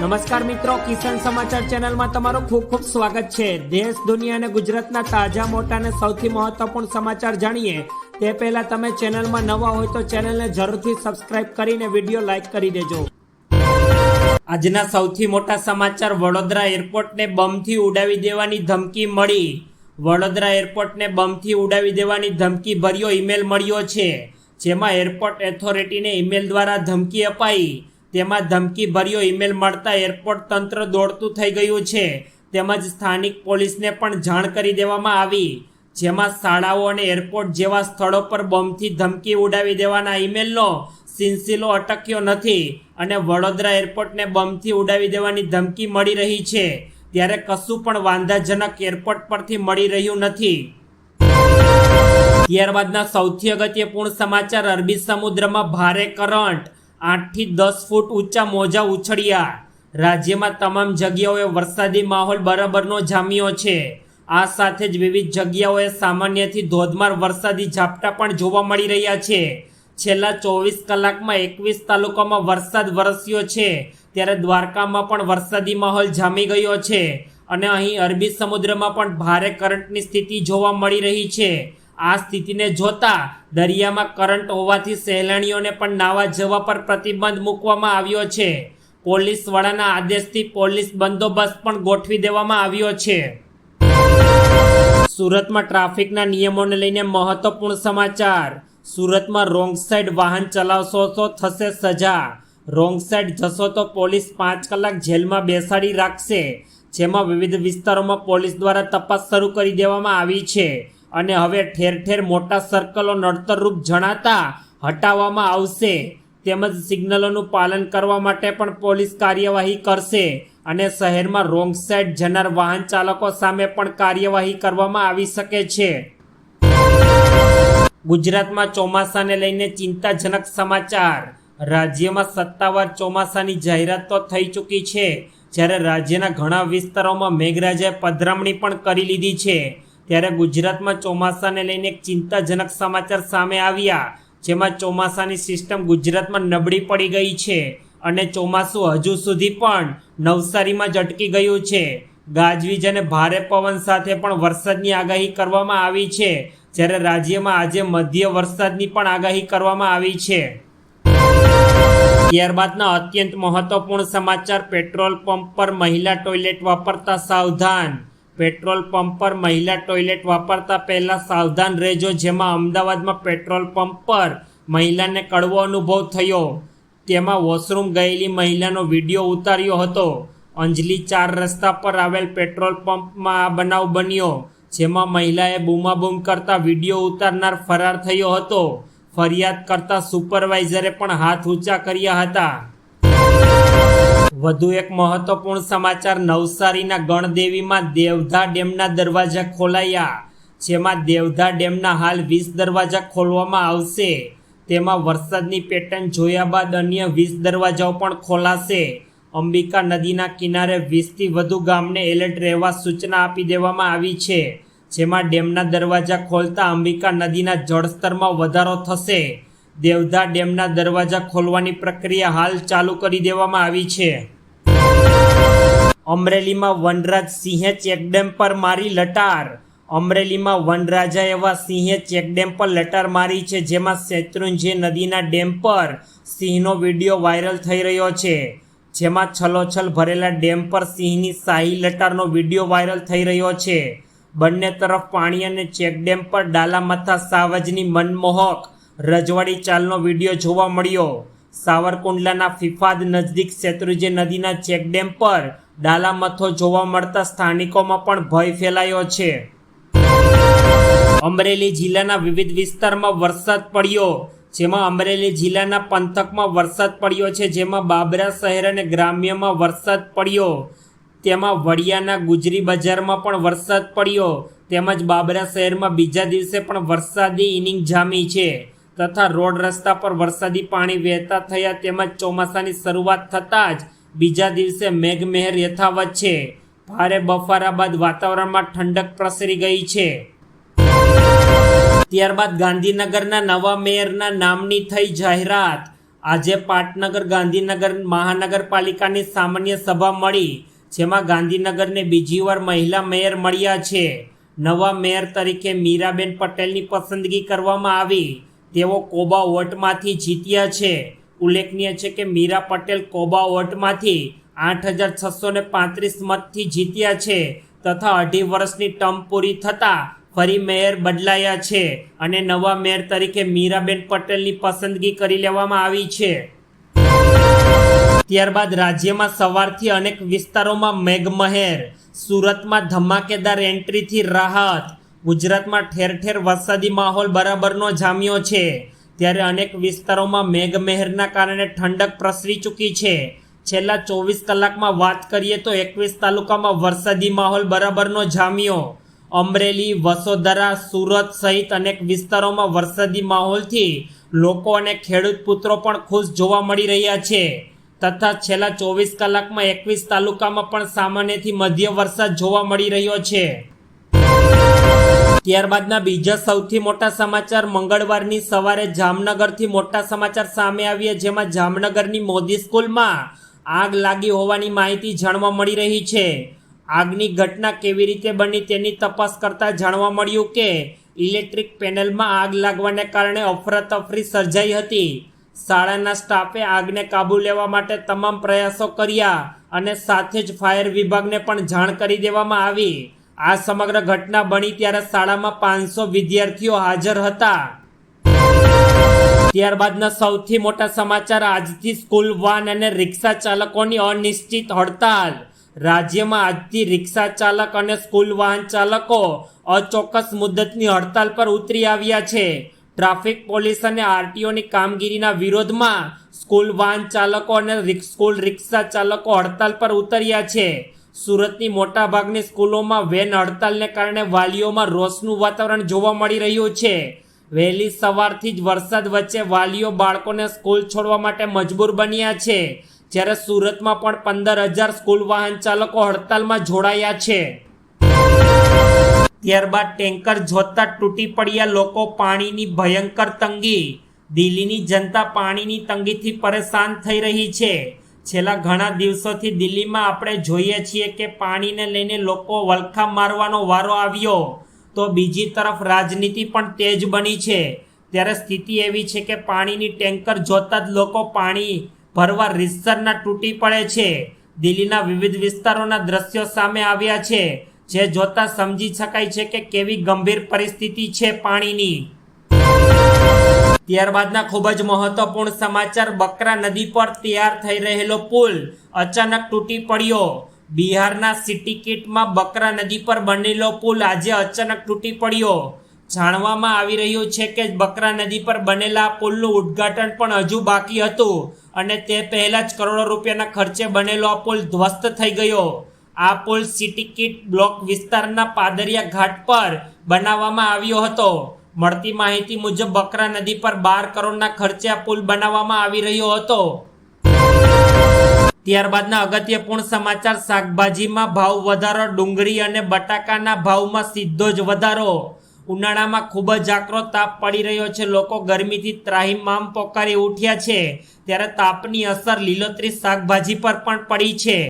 નમસ્કાર મિત્રો, કિસાન સમાચાર ચેનલમાં તમારું ખૂબ ખૂબ સ્વાગત છે. દેશ, દુનિયા અને ગુજરાતના તાજા, મોટા અને સૌથી મહત્વપૂર્ણ સમાચાર જાણીએ. તે પહેલા તમે ચેનલમાં નવા હોય તો ચેનલને જરૂરથી સબસ્ક્રાઇબ કરીને વીડિયો લાઇક કરી દેજો. આજના સૌથી મોટા સમાચાર, વડોદરા એરપોર્ટને બમથી ઉડાવી દેવાની ધમકી મળી. વડોદરા એરપોર્ટને બમથી ઉડાવી દેવાની ધમકી ભર્યો ઈમેલ મળ્યો છે. જેમાં એરપોર્ટ ઓથોરિટીને ઈમેલ દ્વારા ધમકી અપાઈ. તેમાં ધમકી ભર્યો ઈમેલ મળતા એરપોર્ટ તંત્ર દોડતું થઈ ગયું છે. તેમજ સ્થાનિક પોલીસને પણ જાણ કરી દેવામાં આવી. જેમાં શાળાઓ અને એરપોર્ટ જેવા સ્થળો પર બોમ્બથી ધમકી ઉડાવી દેવાના ઈમેલનો સિલસિલો અટક્યો નથી અને વડોદરા એરપોર્ટને બોમ્બથી ઉડાવી દેવાની ધમકી મળી રહી છે. ત્યારે કશું પણ વાંધાજનક એરપોર્ટ પરથી મળી રહ્યું નથી. ત્યારબાદના સૌથી અગત્યપૂર્ણ સમાચાર અરબી સમુદ્રમાં ભારે કરંટ. આઠથી દસ ફૂટ ઊંચા મોજા ઉછળ્યા. રાજ્યમાં તમામ જગ્યાઓએ વરસાદી માહોલ બરાબરનો જામ્યો છે. આ સાથે જ વિવિધ જગ્યાઓએ સામાન્યથી ધોધમાર વરસાદી ઝાપટા પણ જોવા મળી રહ્યા છે. છેલ્લા ચોવીસ કલાકમાં એકવીસ તાલુકામાં વરસાદ વરસ્યો છે. ત્યારે દ્વારકામાં પણ વરસાદી માહોલ જામી ગયો છે અને અહીં અરબી સમુદ્રમાં પણ ભારે કરંટની સ્થિતિ જોવા મળી રહી છે. આ સ્થિતિને જોતા દરિયામાં કરંટ હોવાથી સહેલાણીઓને પણ નાવા જવા પર પ્રતિબંધ મૂકવામાં આવ્યો છે. પોલીસ વડાના આદેશથી પોલીસ બંદોબસ્ત પણ ગોઠવી દેવામાં આવ્યો છે. સુરતમાં ટ્રાફિકના નિયમોને લઈને મહત્વપૂર્ણ સમાચાર. સુરતમાં રોંગ સાઈડ વાહન ચલાવશો તો થશે સજા. રોંગ સાઈડ જશો તો પોલીસ પાંચ કલાક જેલમાં બેસાડી રાખશે. જેમાં વિવિધ વિસ્તારોમાં પોલીસ દ્વારા તપાસ શરૂ કરી દેવામાં આવી છે. અને હવે ઠેર ઠેર મોટા સર્કલો નડતરરૂપ જણાતા હટાવવામાં આવશે. તેમજ સિગ્નલોનું પાલન કરવા માટે પણ પોલીસ કાર્યવાહી કરશે અને શહેરમાં રોંગ સાઈડ જનાર વાહન ચાલકો સામે પણ કાર્યવાહી કરવામાં આવી શકે છે. ગુજરાતમાં ચોમાસાને લઈને ચિંતાજનક સમાચાર. રાજ્યમાં સત્તાવાર ચોમાસાની જાહેરાત તો થઈ ચૂકી છે. જ્યારે રાજ્યના ઘણા વિસ્તારોમાં મેઘરાજાએ પધરામણી પણ કરી લીધી છે. ત્યારે ગુજરાતમાં ચોમાસાને લઈને એક ચિંતાજનક સમાચાર સામે આવ્યા, જેમાં ચોમાસાની સિસ્ટમ ગુજરાતમાં નબળી પડી ગઈ છે અને ચોમાસું હજુ સુધી પણ નવસારીમાં જ અટકી ગયું છે. ગાજવીજ અને ભારે પવન સાથે પણ વરસાદની આગાહી કરવામાં આવી છે, જ્યારે રાજ્યમાં આજે મધ્ય વરસાદની પણ આગાહી કરવામાં આવી છે. ત્યારબાદના અત્યંત મહત્વપૂર્ણ સમાચાર, પેટ્રોલ પંપ પર મહિલા ટોયલેટ વાપરતા સાવધાન પેટ્રોલ પંપ પર મહિલા ટોયલેટ વાપરતા પહેલાં સાવધાન રહેજો, જેમાં અમદાવાદમાં પેટ્રોલ પંપ પર મહિલાને કડવો અનુભવ થયો. તેમાં વોશરૂમ ગયેલી મહિલાનો વીડિયો ઉતાર્યો હતો. અંજલી ચાર રસ્તા પર આવેલ પેટ્રોલ પંપમાં આ બનાવ બન્યો, જેમાં મહિલાએ બૂમાબૂમ કરતા વીડિયો ઉતારનાર ફરાર થયો હતો. ફરિયાદ કરતા સુપરવાઇઝરે પણ હાથ ઊંચા કર્યા હતા. વધુ એક મહત્વપૂર્ણ સમાચાર, નવસારીના ગણદેવીમાં દેવધા ડેમના દરવાજા ખોલાયા, જેમાં દેવધા ડેમના હાલ વીસ દરવાજા ખોલવામાં આવશે. તેમાં વરસાદની પેટર્ન જોયા બાદ અન્ય વીસ દરવાજાઓ પણ ખોલાશે. અંબિકા નદીના કિનારે વીસથી વધુ ગામને એલર્ટ રહેવા સૂચના આપી દેવામાં આવી છે, જેમાં ડેમના દરવાજા ખોલતા અંબિકા નદીના જળસ્તરમાં વધારો થશે. દેવધા ડેમના દરવાજા ખોલવાની પ્રક્રિયા હાલ ચાલુ કરી દેવામાં આવી છે. અમરેલીમાં વનરાજ સિંહે ચેકડેમ પર મારી લટાર. અમરેલીમાં વનરાજા એવા સિંહે ચેકડેમ પર લટાર મારી છે, જેમાં શેત્રુંજય નદીના ડેમ પર સિંહનો વીડિયો વાયરલ થઈ રહ્યો છે, જેમાં છલોછલ ભરેલા ડેમ પર સિંહની શાહી લટારનો વીડિયો વાયરલ થઈ રહ્યો છે. બંને તરફ પાણી અને ચેકડેમ પર ડાલામથા સાવજની મનમોહક રજવાડી ચાલનો વીડિયો જોવા મળ્યો. સાવરકુંડલાના ફિફાદ નજદીક શેત્રુજી નદીના ચેકડેમ પર ડાલામથો જોવા મળતા સ્થાનિકોમાં પણ ભય ફેલાયો છે. અમરેલી જિલ્લાના વિવિધ વિસ્તારમાં વરસાદ પડ્યો, જેમાં અમરેલી જિલ્લાના પંથકમાં વરસાદ પડ્યો છે, જેમાં બાબરા શહેર અને ગ્રામ્યમાં વરસાદ પડ્યો. તેમાં વડિયાના ગુજરી બજારમાં પણ વરસાદ પડ્યો. તેમજ બાબરા શહેરમાં બીજા દિવસે પણ વરસાદી ઇનિંગ જામી છે. તથા રોડ રસ્તા પર વરસાદી પાણી વહેતા થયા તેમજ ચોમાસાની શરૂઆત થતાં જ બીજા દિવસે મેઘમહેર યથાવત છે. ભારે બફારા બાદ વાતાવરણમાં ઠંડક પ્રસરી ગઈ છે. ત્યારબાદ ગાંધીનગરના નવા મેયરના નામની થઈ જાહેરાત. આજે પાટનગર ગાંધીનગર મહાનગરપાલિકાની સામાન્ય સભા મળી, જેમાં ગાંધીનગરને બીજી વાર મહિલા મેયર મળ્યા છે. નવા મેયર તરીકે મીરાબેન પટેલની પસંદગી કરવામાં આવી. તેઓ કોબા વોટમાંથી જીત્યા છે. ઉલ્લેખનીય છે કે મીરા પટેલ કોબા વોટમાંથી આઠ હજાર છસો ને પાંત્રીસ મતથી જીત્યા છે તથા અઢી વર્ષની ટર્મ પૂરી થતાં ફરી મેયર બદલાયા છે અને નવા મેયર તરીકે મીરાબેન પટેલની પસંદગી કરી લેવામાં આવી છે. ત્યારબાદ રાજ્યમાં સવારથી અનેક વિસ્તારોમાં મેઘમહેર, સુરતમાં ધમાકેદાર એન્ટ્રીથી રાહત ગુજરાતમાં ઠેર ઠેર વરસાદી માહોલ બરાબરનો જામ્યો છે. ત્યારે અનેક વિસ્તારોમાં મેઘમહેરના કારણે ઠંડક પ્રસરી ચૂકી છે. છેલ્લા ચોવીસ કલાકમાં વાત કરીએ તો એકવીસ તાલુકામાં વરસાદી માહોલ બરાબરનો જામ્યો. અમરેલી વસોદરા સુરત સહિત અનેક વિસ્તારોમાં વરસાદી માહોલથી લોકો અને ખેડૂત પુત્રો પણ ખુશ જોવા મળી રહ્યા છે. તથા છેલ્લા ચોવીસ કલાકમાં એકવીસ તાલુકામાં પણ સામાન્યથી મધ્ય વરસાદ જોવા મળી રહ્યો છે. ત્યારબાદના બીજા સૌથી મોટા સમાચાર મંગળવારની સવારે જામનગરથી મોટા સમાચાર સામે આવ્યા, જેમાં જામનગરની મોદી સ્કૂલમાં આગ લાગી હોવાની માહિતી જાણવા મળી રહી છે. આગની ઘટના કેવી રીતે બની તેની તપાસ કરતા જાણવા મળ્યું કે, ઇલેક્ટ્રિક પેનલમાં આગ લાગવાને કારણે અફરાતફરી સર્જાઈ હતી. શાળાના સ્ટાફે આગને કાબૂ લેવા માટે તમામ પ્રયાસો કર્યા અને સાથે જ ફાયર વિભાગને પણ જાણ કરી દેવામાં આવી. આ સમગ્ર ઘટના બની ત્યારે શાળામાં પાંચસો વિદ્યાર્થીઓ હાજર હતા. ત્યારબાદના સૌથી મોટા સમાચાર આજથી સ્કૂલ વાન અને રિક્ષા ચાલકોની અનિશ્ચિત હડતાલ. રાજ્યમાં આજથી રિક્ષા ચાલક અને સ્કૂલ વાહન ચાલકો અચોક્કસ મુદ્દતની હડતાલ પર ઉતરી આવ્યા છે. ટ્રાફિક પોલીસ અને આરટીઓની કામગીરીના વિરોધમાં સ્કૂલ વાહન ચાલકો અને સ્કૂલ રિક્ષા ચાલકો હડતાલ પર ઉતર્યા છે. સુરતની મોટાભાગની સ્કૂલોમાં વેન હડતાલને કારણે વાલીઓમાં રોષનું વાતાવરણ જોવા મળી રહ્યું છે. વહેલી સવારથી જ વરસાદ વચ્ચે વાલીઓ બાળકોને સ્કૂલ છોડવા માટે મજબૂર બન્યા છે. જ્યારે સુરતમાં પણ પંદર હજાર સ્કૂલ વાહન ચાલકો હડતાલમાં જોડાયા છે. ત્યારબાદ ટેન્કર જોતા તૂટી પડ્યા લોકો પાણીની ભયંકર તંગી. દિલ્હીની જનતા પાણીની તંગીથી પરેશાન થઈ રહી છે. છેલ્લા ઘણા દિવસોથી દિલ્હીમાં આપણે જોઈએ છીએ કે પાણીને લઈને લોકો વલખા મારવાનો વારો આવ્યો. તો બીજી તરફ રાજનીતિ પણ તેજ બની છે. ત્યારે સ્થિતિ એવી છે કે પાણીની ટેન્કર જોતા જ લોકો પાણી ભરવા રીતસરના તૂટી પડે છે. દિલ્હીના વિવિધ વિસ્તારોના દ્રશ્યો સામે આવ્યા છે, જે જોતા સમજી શકાય છે કે કેવી ગંભીર પરિસ્થિતિ છે પાણીની. ત્યારબાદના ખૂબ જ મહત્વપૂર્ણ સમાચાર, બકરા નદી પર તૈયાર થઈ રહેલો પુલ અચાનક તૂટી પડ્યો. બિહારના સિટીકીટમાં બકરા નદી પર બનેલો પુલ આજે અચાનક તૂટી પડ્યો. જાણવામાં આવી રહ્યું છે કે બકરા નદી પર બનેલા પુલનું ઉદ્ઘાટન પણ હજુ બાકી હતું અને તે પહેલા જ કરોડો રૂપિયાના ખર્ચે બનેલો આ પુલ ધ્વસ્ત થઈ ગયો. આ પુલ સિટીકીટ બ્લોક વિસ્તારના પાદરિયા ઘાટ પર બનાવવામાં આવ્યો હતો. મળતી માહિતી મુજબ બકરા નદી પર બાર કરોડના ખર્ચે આ પુલ બનાવવામાં આવી રહ્યો હતો. ત્યારબાદના અગત્યપૂર્ણ સમાચાર, શાકભાજીમાં ભાવ વધારો, ડુંગળી અને બટાકાના ભાવમાં સીધો જ વધારો. ઉનાળામાં ખૂબ જ આકરો તાપ પડી રહ્યો છે. લોકો ગરમીથી ત્રાહિમામ પોકારી ઉઠ્યા છે. ત્યારે તાપની અસર લીલોતરી શાકભાજી પર પણ પડી છે.